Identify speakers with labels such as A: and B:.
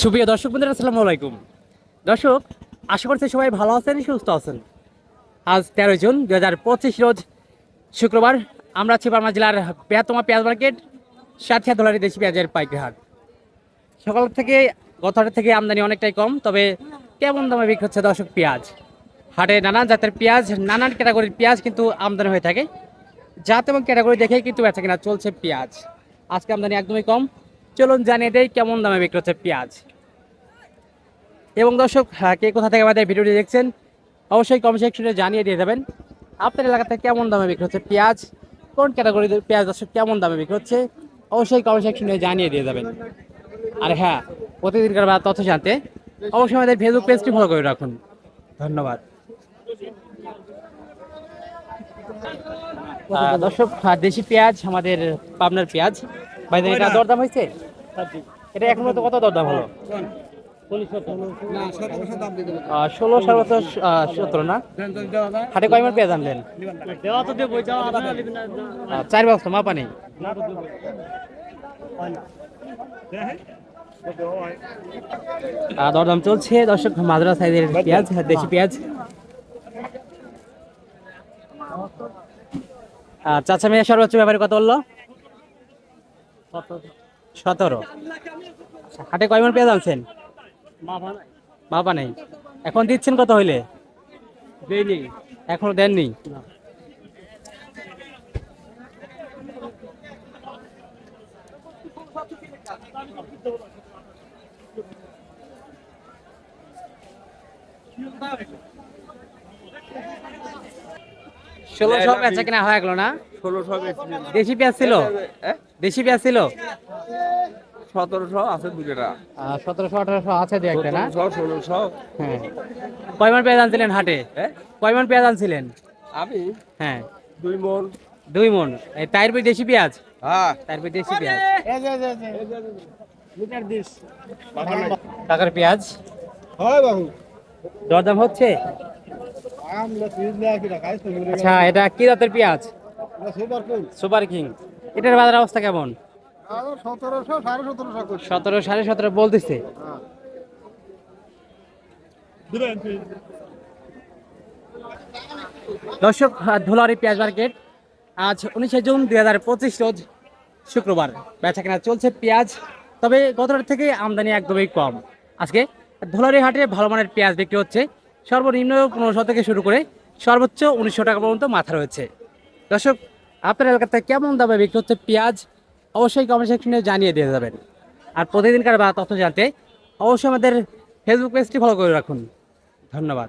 A: সুপ্রিয় দর্শক বন্ধুরা, আসসালামু আলাইকুম। দর্শক, আশা করছি সবাই ভালো আছেন, সুস্থ আছেন। আজ তেরোই জুন দু হাজার পঁচিশ রোজ শুক্রবার। আমরা আছি বার্মা জেলার বৃহত্তম পেঁয়াজ মার্কেট, সাথিয়া দোলারি দেশি পেঁয়াজের পাইকারি হাট সকাল থেকে, গত হাটের থেকে আমদানি অনেকটাই কম, তবে কেমন দামে বিক্রি হচ্ছে দর্শক পেঁয়াজ? হাটে নানান জাতের পেঁয়াজ, নানান ক্যাটাগরির পেঁয়াজ কিন্তু আমদানি হয়ে থাকে। জাত এবং ক্যাটাগরি দেখেই কিন্তু বেচা কিনা চলছে পেঁয়াজ। আজকে আমদানি একদমই কম। চলুন জানিয়ে দেয় কেমন দামে বিক্রি হচ্ছে পেঁয়াজ। এবং দর্শক হ্যাঁ, কে কোথা থেকে আমাদের ভিডিওটি দেখছেন অবশ্যই কমেন্ট সেকশনে জানিয়ে দিয়ে যাবেন আপনার এলাকাতে কেমন দামে বিক্রি হচ্ছে পেঁয়াজ কোন ক্যাটাগরির পেঁয়াজ দর্শক কেমন দামে বিক্রি হচ্ছে অবশ্যই কমেন্ট সেকশনে জানিয়ে দিয়ে যাবেন আর হ্যাঁ প্রতিদিনকার বা তথ্য জানতে অবশ্যই আমাদের ফেসবুক পেজটি ফলো করে রাখুন। ধন্যবাদ। দর্শক আহ, দেশি পেঁয়াজ আমাদের পাবনার পেঁয়াজ। ভাই এটা দরদাম হয়েছে? এটা এখন তো কত দরদাম হলো? ষোলো সর্বোচ্চ সতেরো না? হাটে কয় মার পেঁয়াজ আনলেন? চার বস্তা মাপা নেই দরদাম চলছে। দর্শক মাদ্রা সাইজের পেঁয়াজ দেশি পেঁয়াজ। চাচা মেয়ে সর্বোচ্চ ব্যাপারে কত বলল। সতেরো। হাটে কয় মন পেঁয়াজ আনছেন? বাবা নেই। এখন দিচ্ছেন কত হইলে? এখনও দেননি? ষোলোশো বেচা কিনা হয়ে গেল না?
B: ষোলোশো
A: দেশি পেঁয়াজ ছিল? দেশি পেঁয়াজ ছিল?
B: সতেরোশো আছে দুটা
A: সতেরোশো আঠারোশো আছে দু একটা না?
B: সতেরোশো ষোলোশো।
A: হ্যাঁ। কয়মান পেঁয়াজ আনছিলেন হাটে?
B: হ্যাঁ?
A: পেঁয়াজ আনছিলেন?
B: আমি
A: হ্যাঁ।
B: দুই মন।
A: দুই মন। এই দেশি পেঁয়াজ?
B: হ্যাঁ।
A: দেশি পেঁয়াজ। টাকার পেঁয়াজ?
C: হয় বাবু।
A: দরদাম হচ্ছে? আচ্ছা এটা কি জাতের পেঁয়াজ?
C: Super
A: super king. এটার বাজার অবস্থা কেমন? সতেরো সাড়ে সতেরো বলতেছে। দর্শক ধুলারি পেঁয়াজ মার্কেট আজ উনিশে জুন দুই হাজার পঁচিশ রোজ শুক্রবার। বেচা কেনা চলছে পেঁয়াজ তবে গত রাত থেকে আমদানি একদমই কম। আজকে ধুলারি হাটে ভালো মানের পেঁয়াজ বিক্রি হচ্ছে। সর্বনিম্ন পনেরোশো থেকে শুরু করে সর্বোচ্চ উনিশশো টাকা পর্যন্ত মাথা রয়েছে। দর্শক আপনার এলাকাতে কেমন দামে বিক্রি হচ্ছে পেঁয়াজ? অবশ্যই কমেন্ট সেকশনে জানিয়ে দিয়ে যাবেন। আর প্রতিদিনকার বা তথ্য জানতে অবশ্যই আমাদের ফেসবুক পেজটি ফলো করে রাখুন। ধন্যবাদ।